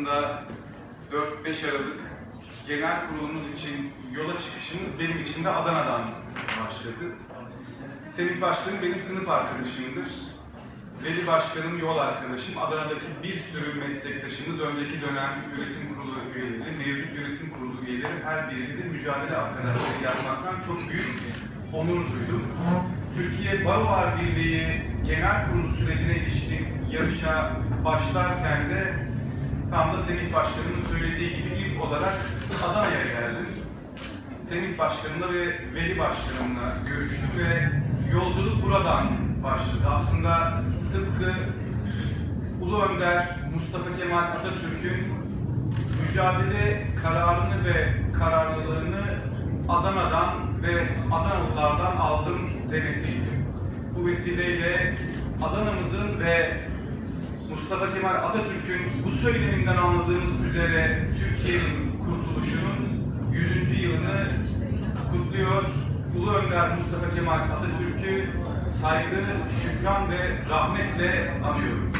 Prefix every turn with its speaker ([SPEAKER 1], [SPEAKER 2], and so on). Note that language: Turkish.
[SPEAKER 1] aslında 4-5 Aralık genel kurulumuz için yola çıkışımız benim için de Adana'dan başladı. Semih Başkanım benim sınıf arkadaşımdır. Veli Başkanım yol arkadaşım. Adana'daki bir sürü meslektaşımız, önceki dönem yönetim kurulu üyeleri, mevcut yönetim kurulu üyeleri her biriyle de mücadele arkadaşlığı yapmaktan çok büyük onur duydum. Türkiye Barolar Birliği Genel Kurulu sürecine ilişkin yarışa başlarken de tam da Semih Başkanımın söylediği gibi ilk olarak Adana'ya geldim. Semih Başkanımla ve Veli Başkanımla görüştük ve yolculuk buradan başladı. Aslında tıpkı Ulu Önder Mustafa Kemal Atatürk'ün mücadele kararını ve kararlılığını Adana'dan ve Adanalılardan aldım demesiydi. Bu vesileyle Adana'mızın ve Mustafa Kemal Atatürk'ün bu söyleminden anladığımız üzere Türkiye'nin kurtuluşunun 100. yılını kutluyor. Ulu Önder Mustafa Kemal Atatürk'ü saygı, şükran ve rahmetle anıyorum.